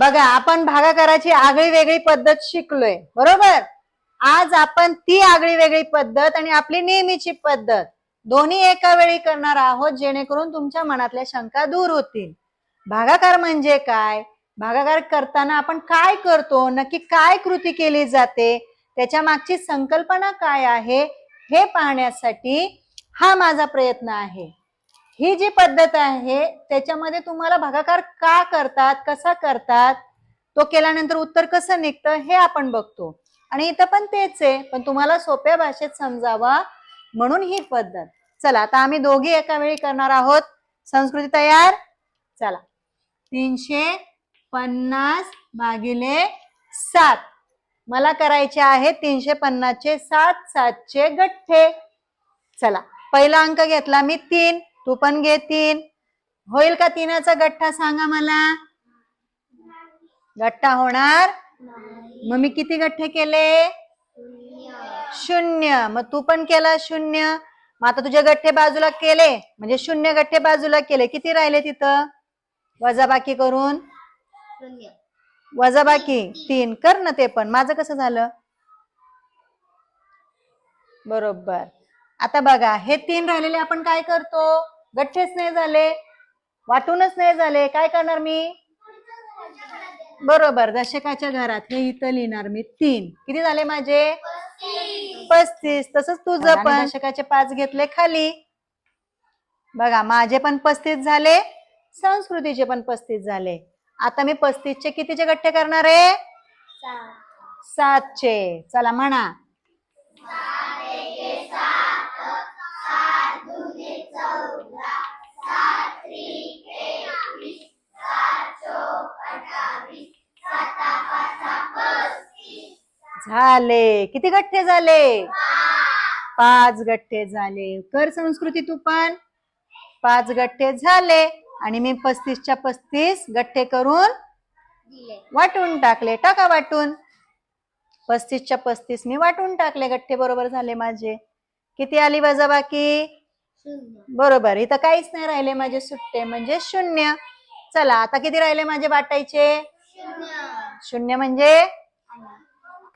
बघा आपण भागाकाराची आगळी वेगळी पद्धत शिकलोय बरोबर? आज आपण ती आगळी वेगळी पद्धत आणि आपली नेहमीची पद्धत दोन्ही एका वेळी करणार आहोत जेणेकरून तुमच्या मनातल्या शंका दूर होतील. भागाकार म्हणजे काय? भागाकार करताना आपण काय करतो? नक्की काय कृती केली जाते? त्याच्या मागची संकल्पना काय आहे? हे पाहण्यासाठी हा माझा प्रयत्न आहे. ही जी पद्धत आहे त्याच्यामध्ये तुम्हाला भागाकार का करतात कसा करतात तो केल्यानंतर उत्तर कसं निघतं हे आपण बघतो. आणि इथं पण तेच आहे पण तुम्हाला सोप्या भाषेत समजावा म्हणून ही पद्धत. चला आता आम्ही दोघी एका वेळी करणार आहोत. संस्कृती तयार? चला. तीनशे पन्नास भागिले सात. मला करायचे आहे तीनशे पन्नासचे सात सातचे गठ्ठे. चला पहिला अंक घेतला मी तीन. तू पण घे तीन. होईल का तीनाचा गठ्ठा? सांगा मला. गठ्ठा होणार? मग मी किती गठ्ठे केले? शून्य. मग तू पण केला शून्य. मग आता तुझे गठ्ठे बाजूला केले. म्हणजे शून्य गठ्ठे बाजूला केले. किती राहिले तिथं? वजाबाकी करून? वजाबाकी. तीन. कर ना ते पण. माझं कसं झालं? बरोबर. आता बघा हे तीन राहिलेले आपण काय करतो? गठ्ठेच नाही झाले वाटूनच नाही झाले. काय करणार मी? बरोबर दशकाच्या घरात हे इथं लिहिणार मी तीन. किती झाले माझे? पस्तीस. तसंच तुझं पण. दशकाचे पाच घेतले खाली. बघा माझे पण पस्तीस झाले संस्कृतीचे पण पस्तीस झाले. आता मी पस्तीसचे कितीचे गठ्ठे करणार आहे? सातचे. चला म्हणा. झाले. किती गठ्ठे झाले? पाच गठ्ठे झाले. कर संस्कृती तू पण. पाच गठ्ठे झाले. आणि मी पस्तीसच्या पस्तीस गठ्ठे करून वाटून टाकले. टाका वाटून. पस्तीसच्या पस्तीस मी वाटून टाकले. गठ्ठे बरोबर झाले माझे. किती आली वजाबाकी? बरोबर. इथं काहीच नाही राहिले माझे सुट्टे. म्हणजे शून्य. चला आता किती राहिले माझे वाटायचे? शून्य म्हणजे?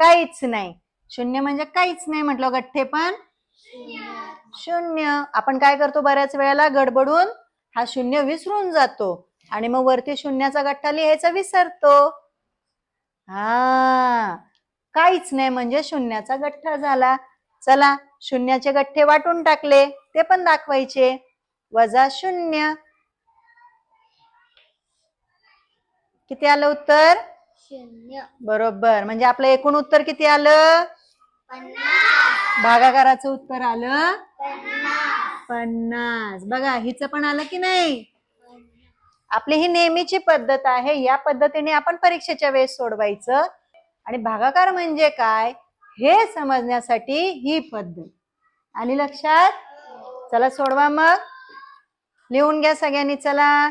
काहीच नाही. शून्य म्हणजे काहीच नाही म्हटलं गठ्ठे पण? शून्य. आपण काय करतो बऱ्याच वेळेला? गडबडून हा शून्य विसरून जातो. आणि मग वरती शून्याचा गठ्ठा लिहायचा विसरतो. हा. काहीच नाही म्हणजे शून्याचा गठ्ठा झाला. चला शून्याचे गठ्ठे वाटून टाकले. ते पण दाखवायचे. वजा शून्य. किती आलं उत्तर? शून्य. बरोबर. म्हणजे आपलं एकूण उत्तर किती आलं? पन्नास. भागाकाराचं उत्तर आलं? पन्नास. पन्नास. बघा हिचं पण आलं की नाही? आपली ही नेहमीची पद्धत आहे. या पद्धतीने आपण परीक्षेच्या वेळेस सोडवायचं. आणि भागाकार म्हणजे काय? हे समजण्यासाठी ही पद्धत. आली लक्षात? चला सोडवा मग. लिहून घ्या सगळ्यांनी. चला.